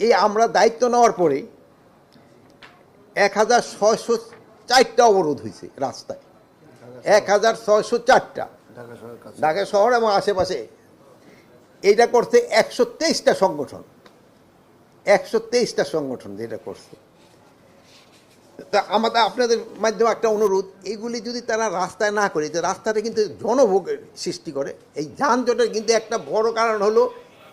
এই আমরা দায়িত্ব নেওয়ার পরে এক হাজার ছয়শো চারটা অবরোধ হয়েছে রাস্তায়। এক হাজার ছয়শো চারটা। ঢাকা শহর এবং আশেপাশে। এইটা করছে একশো তেইশটা সংগঠন। একশো তেইশটা সংগঠন যেটা করছে। তা আমাদের আপনাদের মাধ্যমে একটা অনুরোধ এইগুলি যদি তারা রাস্তায় না করে রাস্তাটা কিন্তু জনভোগের সৃষ্টি করে। এই যানজটের কিন্তু একটা বড় কারণ হলো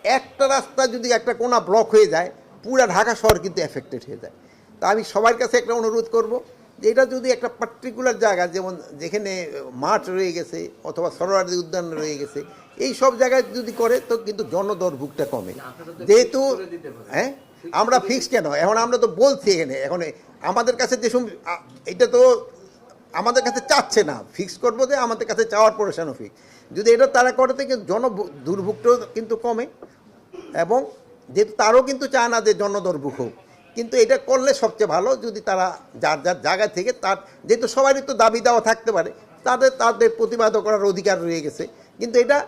একটা রাস্তা যদি একটা কোনা ব্লক হয়ে যায় পুরা ঢাকা শহর কিন্তু এফেক্টেড হয়ে যায়। তা আমি সবার কাছে একটা অনুরোধ করব যে এটা যদি একটা পার্টিকুলার জায়গা যেমন যেখানে মাঠ রয়ে গেছে অথবা সরোয়ারী উদ্যান রয়ে গেছে এই সব জায়গায় যদি করে তো কিন্তু জনদরভুকটা কমে। যেহেতু হ্যাঁ? আমরা ফিক্স কেন? এখন আমরা তো বলছি এখানে এখন আমাদের কাছে যে সব এটা তো আমাদের কাছে চাচ্ছে না। ফিক্স করব যে আমাদের কাছে চাওয়ার পরেশানো ফিক্স যদি এটা তারা করে তো কিন্তু জন দুর্ভোগটাও কিন্তু কমে। এবং যেহেতু তারও কিন্তু চায় না যে জনদুর্ভোগ হোক কিন্তু এটা করলে সবচেয়ে ভালো যদি তারা যার যার জায়গা থেকে তার যেহেতু সবারই তো দাবি দেওয়া থাকতে পারে তাদের তাদের প্রতিবাদ করার অধিকার রয়ে গেছে কিন্তু এটা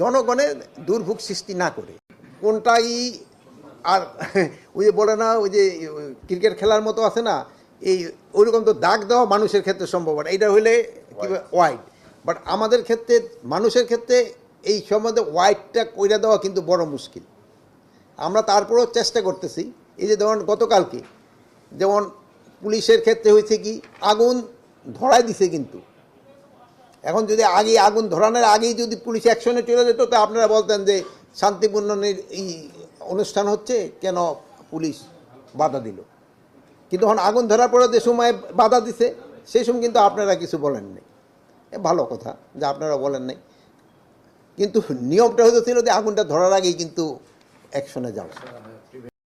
জনগণের দুর্ভোগ সৃষ্টি না করে। কোনটাই আর ওই যে বলে না ওই যে ক্রিকেট খেলার মতো আছে না এই ওইরকম তো দাগ দেওয়া মানুষের ক্ষেত্রে সম্ভব না এটা হইলে কি ওয়াইড বাট আমাদের ক্ষেত্রে মানুষের ক্ষেত্রে এই সম্বন্ধে ওয়াইডটা কইরা দেওয়া কিন্তু বড় মুশকিল। আমরা তারপরেও চেষ্টা করতেছি। এই যে যেমন গতকালকে, যেমন পুলিশের ক্ষেত্রে হয়েছে কি, আগুন ধরাই দিছে কিন্তু। এখন যদি আগে আগুন ধরানোর আগেই যদি পুলিশ অ্যাকশনে চলে যেত, তো আপনারা বলতেন যে শান্তিপূর্ণ এই অনুষ্ঠান হচ্ছে কেন পুলিশ বাধা দিল। কিন্তু এখন আগুন ধরার পরে যে সময় বাধা দিছে, সেই সময় কিন্তু আপনারা কিছু বলেন নাই। ভালো কথা, যে আপনারা বলেন নাই। কিন্তু নিয়মটা হয়তো ছিল যে আগুনটা ধরার আগেই কিন্তু অ্যাকশনে যাওয়া